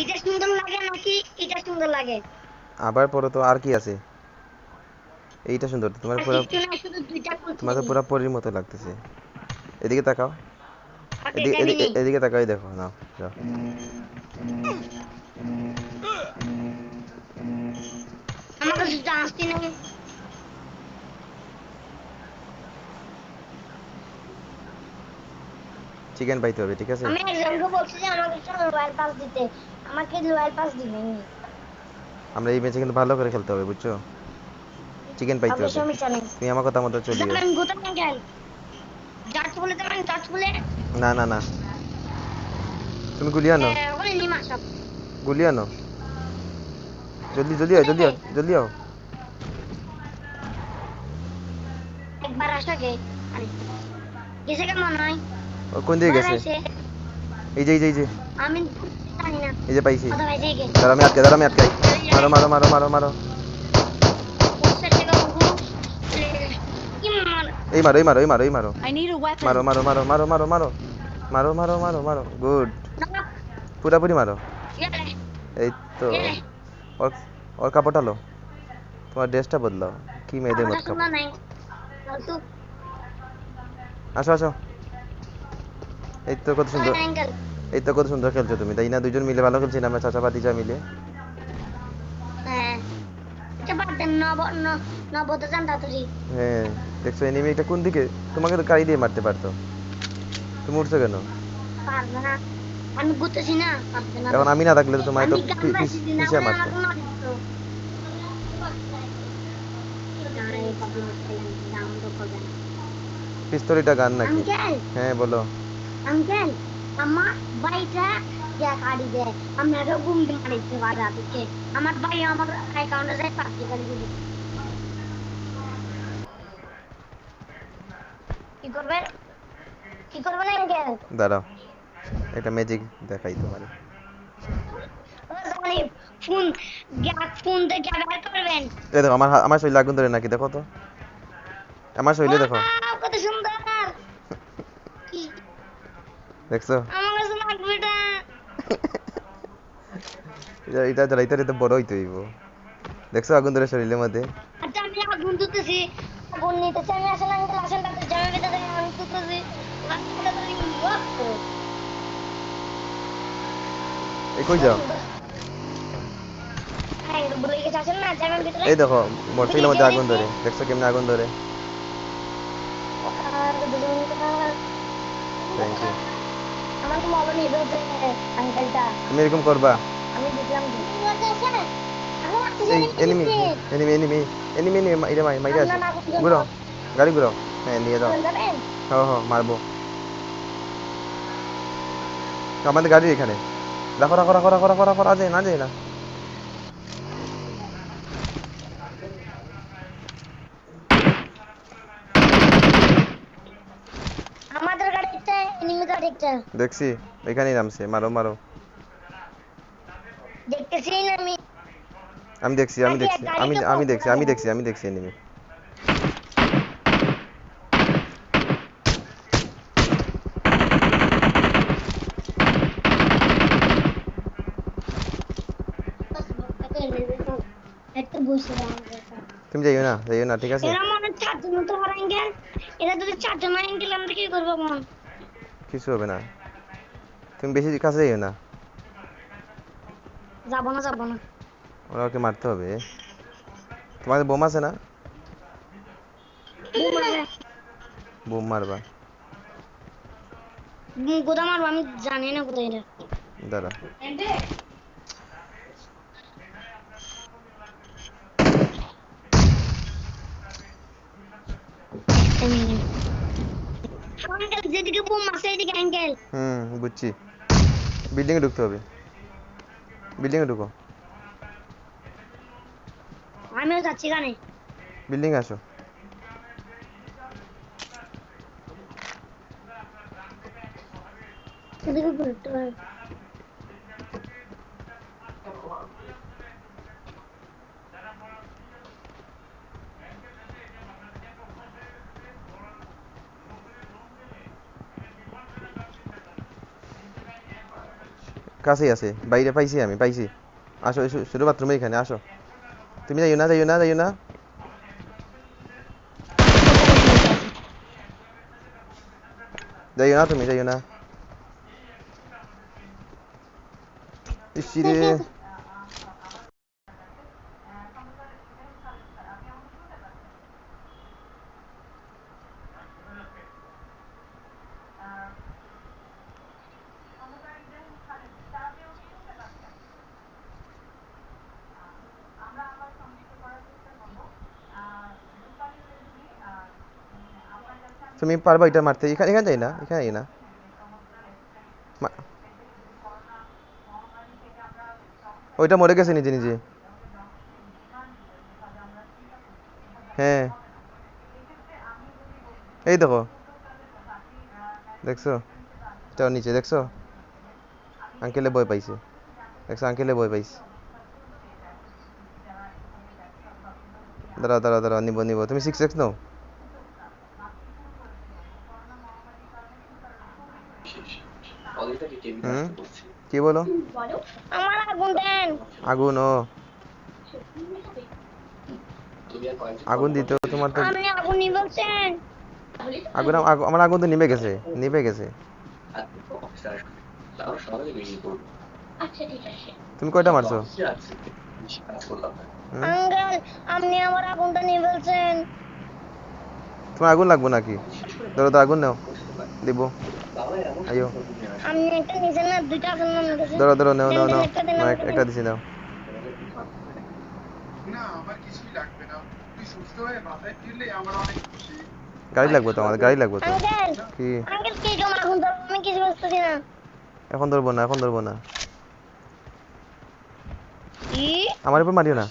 এটা সুন্দর লাগে নাকি এটা সুন্দর লাগে? আবার পরে তো আর কি আছে? এইটা সুন্দর তোমার পুরো না তোমার তো পুরো পরীর মতো লাগতেছে। এদিকে তাকাও। এদিকে তাকাই দেখো নাও যাও। আমার কাছে জাহাজটি নেই। চিকেন পাইতে হবে ঠিক আছে? আমি একজনকে বলছি যে আমাকে একটা রয়্যাল পাস দিতে। আমাকে রয়্যাল পাস দিবেনি। আমরা এই ম্যাচে কিন্তু ভালো করে খেলতে হবে বুঝছ? চিকেন পাইতে হবে। তুমি আমার কথা মতো চলিও জানেন গোতাম গেল জাজ বলে জানেন জাজ বলে? না না না। তুমি গুলি আনো। সব। গুলি আনো। জলদি জলদি আও জলদি আও জলদি আও। একবার আসাকে আরে গেছে কেমন হয়? ও কোন দিকে গেছে? এই যে এই যে এই যে। আমি এই যে পাইছি। দাঁড়া আমি আটকে দাঁড়া আমি আটকাই। মারো মারো মারো মারো মারো। এই মারো এই মারো এই মারো এই মারো. মারো মারো মারো মারো মারো মারো। মারো মারো মারো মারো। গুড পুরাপুরি মারো। গেলে এই তো। গেলে ওর ওর কাপড় ঢালো। তোমার ড্রেসটা বদলাও। কি মেয়েদের মত কাপড়। আসো আসো। এই তো কত সুন্দর। এই তো কত সুন্দর খেলছো তুমি তাই না? দুজন মিলে ভালো খেলছি না আমরা? চাচা ভাতিজা মিলে। হ্যাঁ।, হ্যাঁ দেখছ এনিমি এটা কোন দিকে? তোমাকে তো গাড়ি দিয়ে মারতে পারতো। তুমি উঠছো কেন? আমি গুতেছি না এখন আমি না থাকলে তো তোমায় তো পিছিয়ে মারতো? পিস্তলিটা গান নাকি? হ্যাঁ বলো। আঙ্কেল! আমার బయట కడిదే అమ్మ గుండి మాడిద్ది వాడు আমার ভাই భయ అమ్మ అకౌంట్ సైజ్ పత్తి కలిగింది কি করবেন কি করবেন আঙ্কেল দাঁড়াও এটা ম্যাজিক দেখাই তোমার। ফোন গ্যাস ফোন দিয়ে ব্যবহার করবেন? এই দেখো আমার আমার শরীর আগুন ধরে নাকি দেখো তো। আমার শরীরে দেখো। কত সুন্দর। কি? দেখছ? আমার কাছে লাগবে এটা এটা এটা জ্বালাইতে এটা বড় হইতে হইব দেখছ আগুন ধরে শরীরের মধ্যে? আচ্ছা আমি আগুন তুলতেছি আগুন নিতেছি আমি আসলে আসেন তাতে জামা ভিতরে আমি তুলতেছি আগুনটা ধরে এই কই যাও? হ্যাঁ এই দেখো মোটরসাইকেলের মধ্যে আগুন ধরে। দেখছ কেমনে আগুন ধরে? থ্যাংক ইউ আমার তো মনে নেই বলতে আঙ্কেলটা তুমি এরকম করবা আমি দেখলাম জানি enemy enemy enemy enemy enemy এটা মাই মাইরা আছে ঘুরো গাড়ি ঘুরো হ্যাঁ নিয়ে যাও হ্যাঁ হ্যাঁ মারবো আমাদের গাড়ি এখানে রাখো রাখো রাখো রাখো রাখো রাখো আজে না যায় না আমাদের গাড়িতে দেখছি এখানেই নামছে মারো মারো। দেখতেছি না আমি। আমি দেখছি আমি দেখছি আমি আমি দেখছি আমি দেখছি আমি দেখছি এনিমি। তুমি যাইও না যাইও না ঠিক আছে? এরা মনে চারজন আমার এরা যদি চারজন আমরা কি করব মন কিছু হবে না। তুমি বেশি কাছে যাইও না। যাব না যাব না। ওরা ওকে মারতে হবে। তোমাদের বোম আছে না? বুম মারবে। কোথা মারবো? আমি জানি না কোথায় এটা। দাঁড়া। অ্যাঙ্গেল যেদিকে Kanka zedik bu masaydı kanka. हम्म बुच्ची बिल्डिंग रुक तो अभी बिल्डिंग रुको আমিও যাচ্ছি কানে বিল্ডিং আসো সেদিকে ঘুরতে হবে কাছেই আছে বাইরে পাইছি আমি পাইছি আসো এসো শুধু বাথরুমে এখানে আসো তুমি যাইও না যাইও না যাইও না যাইও না তুমি যাইও না ইসি তুমি পারবা এটা মারতে। এখানে এখানে যাই না, এখানে যাই না। ওইটা মরে গেছে নিজে নিজে। হ্যাঁ। এই দেখো। দেখছ? তাও নিচে, দেখছ? আঙ্কেলে বই পাইছে। দেখছ? আঙ্কেলে বই পাইছে। দাঁড়াও দাঁড়াও দাঁড়াও, নিব নিব। তুমি সিক্স এক্স নাও। হুম? কি বলো? আমার আগুন দেন। আগুন ও। আগুন দিতে তোমার তো। আপনি আগুন নিয়ে বলছেন আগুন আমার আগুন তো নিভে গেছে নিভে গেছে। আচ্ছা ঠিক আছে। তুমি কয়টা মারছো? আঙ্কেল আপনি আমার আগুনটা নিয়ে বলছেন তোমার আগুন লাগবো নাকি? ধরো তো আগুন নাও। দিব। আইও আপনি একটা নিছেন না দুইটা আমার ধরো ধরো নাও নাও নাও। একটা দিছি নাও। না আমার কিছুই লাগবে না। তুই সুস্থ হয়ে বাসায় ফিরলে আমার অনেক খুশি। গাড়ি লাগবে তো আমাদের গাড়ি লাগবে তো। কি? আঙ্কেল কি জমা আগুন ধরবো? আমি কিছু বুঝতেছি না। এখন ধরবো না এখন ধরবো না। আমার উপর মারিও না।